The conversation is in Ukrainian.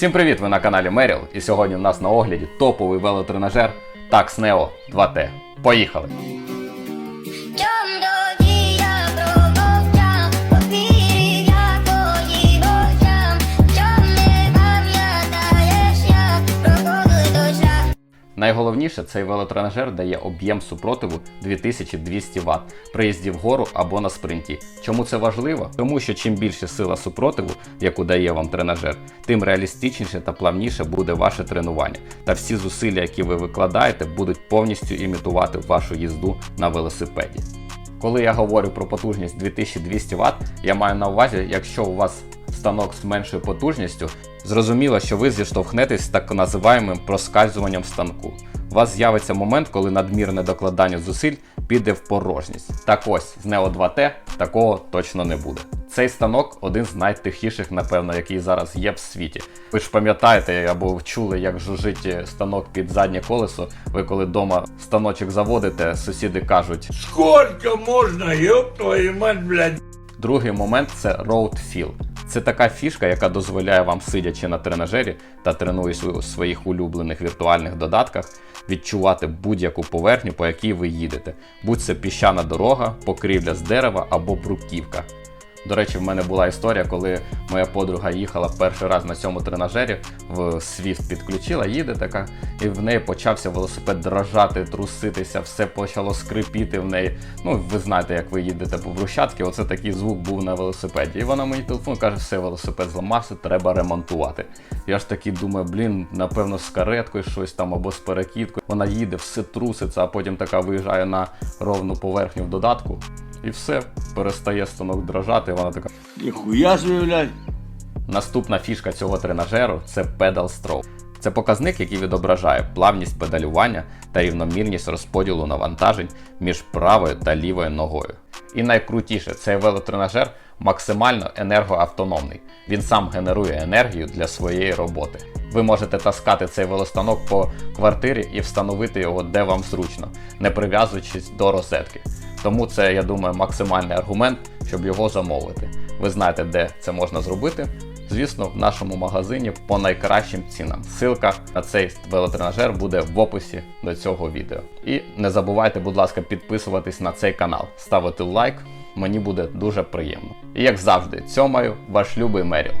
Всім привіт! Ви на каналі Меріл. І сьогодні в нас на огляді топовий велотренажер Tax Neo 2T. Поїхали! Найголовніше, цей велотренажер дає об'єм супротиву 2200 Вт при їзді вгору або на спринті. Чому це важливо? Тому що чим більше сила супротиву, яку дає вам тренажер, тим реалістичніше та плавніше буде ваше тренування. Та всі зусилля, які ви викладаєте, будуть повністю імітувати вашу їзду на велосипеді. Коли я говорю про потужність 2200 Вт, я маю на увазі, якщо у вас станок з меншою потужністю, зрозуміло, що ви зіштовхнетесь з так називаємим проскальзуванням станку. У вас з'явиться момент, коли надмірне докладання зусиль піде в порожність. Так ось, з Neo 2T такого точно не буде. Цей станок один з найтихіших, напевно, який зараз є в світі. Ви ж пам'ятаєте або чули, як жужить станок під заднє колесо. Ви коли вдома станочок заводите, сусіди кажуть, Сколько можно, ёб твою мать, блядь. Другий момент це Road Feel. Це така фішка, яка дозволяє вам, сидячи на тренажері та тренуючись у своїх улюблених віртуальних додатках, відчувати будь-яку поверхню, по якій ви їдете, будь це піщана дорога, покрівля з дерева або бруківка. До речі, в мене була історія, коли моя подруга їхала перший раз на цьому тренажері, в Swift підключила, їде така, і в неї почався велосипед дрожати, труситися, все почало скрипіти в неї. Ну, ви знаєте, як ви їдете по брусчатці, оце такий звук був на велосипеді. І вона мені телефон каже, все, велосипед зламався, треба ремонтувати. Я ж такий думаю, блін, напевно, з кареткою щось там або з перекидкою. Вона їде, все труситься, а потім така виїжджає на ровну поверхню в додатку. І все, перестає станок дрожати, вона така. Себе, блядь. Наступна фішка цього тренажеру це Pedal Stroke. Це показник, який відображає плавність педалювання та рівномірність розподілу навантажень між правою та лівою ногою. І найкрутіше, цей велотренажер максимально енергоавтономний. Він сам генерує енергію для своєї роботи. Ви можете таскати цей велостанок по квартирі і встановити його де вам зручно, не прив'язуючись до розетки. Тому це, я думаю, максимальний аргумент, щоб його замовити. Ви знаєте, де це можна зробити. Звісно, в нашому магазині по найкращим цінам. Ссылка на цей велотренажер буде в описі до цього відео. І не забувайте, будь ласка, підписуватись на цей канал, ставити лайк. Мені буде дуже приємно. І як завжди, цьомаю ваш любий Меріл.